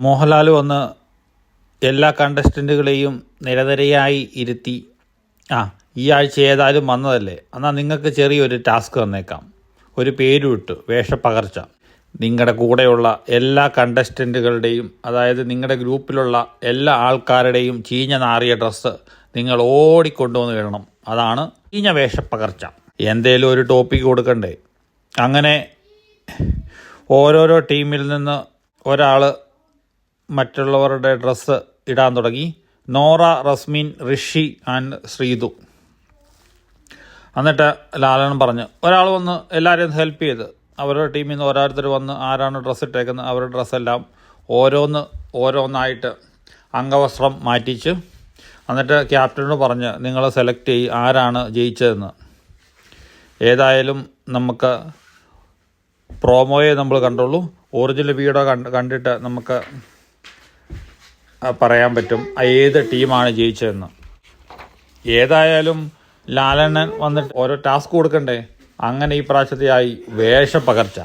മോഹൻലാൽ വന്ന് എല്ലാ കണ്ടസ്റ്റന്റുകളെയും നിരനിരയായി ഇരുത്തി. ആ ഈ ആഴ്ച ഏതായാലും വന്നതല്ലേ? എന്നാൽ നിങ്ങൾക്ക് ചെറിയൊരു ടാസ്ക് തന്നേക്കാം. ഒരു പേരുവിട്ട് വേഷപ്പകർച്ച. നിങ്ങളുടെ കൂടെയുള്ള എല്ലാ കണ്ടസ്റ്റന്റുകളുടെയും അതായത് നിങ്ങളുടെ ഗ്രൂപ്പിലുള്ള എല്ലാ ആൾക്കാരുടെയും ചീഞ്ഞ നാറിയ ഡ്രസ്സ് നിങ്ങൾ ഓടിക്കൊണ്ടുവന്ന് ഇടണം. അതാണ് ചീഞ്ഞ വേഷപ്പകർച്ച. എന്തേലും ഒരു ടോപ്പിക്ക് കൊടുക്കണ്ടേ? അങ്ങനെ ഓരോരോ ടീമിൽ നിന്ന് ഒരാൾ മറ്റുള്ളവരുടെ ഡ്രസ്സ് ഇടാൻ തുടങ്ങി. നോറ റസ്മിൻ ഋഷി ആൻഡ് ശ്രീതു. എന്നിട്ട് ലാലൻ പറഞ്ഞു ഒരാൾ വന്ന് എല്ലാവരെയും ഹെൽപ്പ് ചെയ്ത്. അവരുടെ ടീമിൽ നിന്ന് ഓരോരുത്തർ വന്ന് ആരാണ് ഡ്രസ്സ് ഇട്ടേക്കുന്നത് അവരുടെ ഡ്രസ്സെല്ലാം ഓരോന്ന് ഓരോന്നായിട്ട് അംഗവസ്ത്രം മാറ്റിച്ച് എന്നിട്ട് ക്യാപ്റ്റനോട് പറഞ്ഞ് നിങ്ങൾ സെലക്ട് ചെയ്യും ആരാണ് ജയിച്ചതെന്ന്. ഏതായാലും നമുക്ക് പ്രോമോയെ നമ്മൾ കണ്ടുള്ളൂ. ഒറിജിനൽ വീഡിയോ കണ്ട് കണ്ടിട്ട് നമുക്ക് പറയാൻ പറ്റും. ഏത് ടീമാണ് ജയിച്ചതെന്ന്. ഏതായാലും ലാലണ്ണൻ വന്നിട്ട് ഓരോ ടാസ്ക് കൊടുക്കണ്ടേ? അങ്ങനെ ഈ പ്രാവശ്യത്തെയായി വേഷപ്പകർച്ച